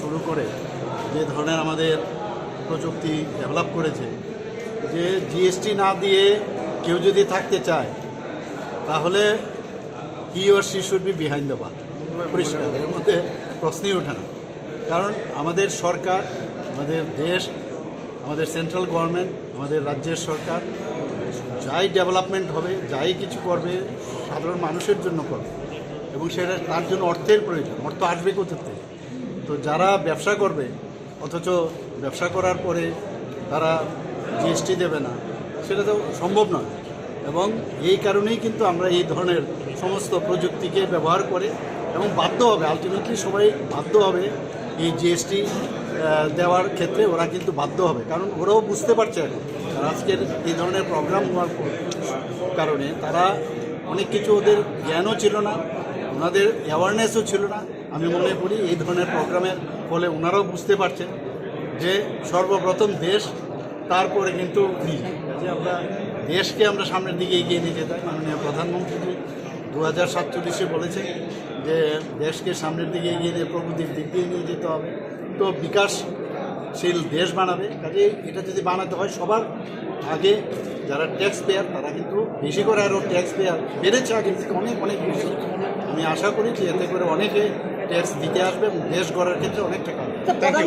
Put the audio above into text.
শুরু করে যে ধরনের আমাদের প্রযুক্তি ডেভেলপ করেছে, যে জিএসটি না দিয়ে কেউ যদি থাকতে চায়, তাহলে he or she should be behind the পরিষ্কার, এর মধ্যে প্রশ্নই ওঠে না। কারণ আমাদের সরকার, আমাদের দেশ, আমাদের সেন্ট্রাল গভর্নমেন্ট আমাদের রাজ্যের সরকার, যাই ডেভেলপমেন্ট হবে, যাই কিছু করবে, সাধারণ মানুষের জন্য করবে। এবং সেটা তার জন্য অর্থের প্রয়োজন, অর্থ আসবে কোথা থেকে? তো যারা ব্যবসা করবে, অথচ ব্যবসা করার পরে তারা জিএসটি দেবে না, সেটা তো সম্ভব নয়। এবং এই কারণেই কিন্তু আমরা এই ধরনের সমস্ত প্রযুক্তিকে ব্যবহার করে এবং বাধ্য হবে আলটিমেটলি সবাই বাধ্য হবে এই জিএসটি দেওয়ার ক্ষেত্রে ওরা কিন্তু বাধ্য হবে। কারণ ওরাও বুঝতে পারছে আর আজকের এই ধরনের প্রোগ্রাম হওয়ার কারণে তারা অনেক কিছু ওদের জ্ঞানও ছিল না ওনাদের অ্যাওয়ারনেসও ছিল না। আমি মনে করি এই ধরনের প্রোগ্রামের ফলে ওনারাও বুঝতে পারছেন যে সর্বপ্রথম দেশ, তারপরে কিন্তু যে আমরা দেশকে আমরা সামনের দিকে এগিয়ে নিয়ে যেতে মাননীয় প্রধানমন্ত্রী দু হাজার সাতচল্লিশে বলেছেন যে দেশকে সামনের দিকে এগিয়ে নিয়ে প্রগতির দিক দিয়ে নিয়ে যেতে হবে। তো বিকাশশীল দেশ বানাবে। কাজে এটা যদি বানাতে হয়, সবার আগে যারা ট্যাক্স পেয়ার তারা কিন্তু বেশি করে আরও ট্যাক্স পেয়ার বেড়েছে আগের থেকে অনেক অনেক বেশি। আমি আশা করি যে এতে করে অনেকে ট্যাক্স দিতে আসবে এবং দেশ গড়ার ক্ষেত্রে অনেক কাজ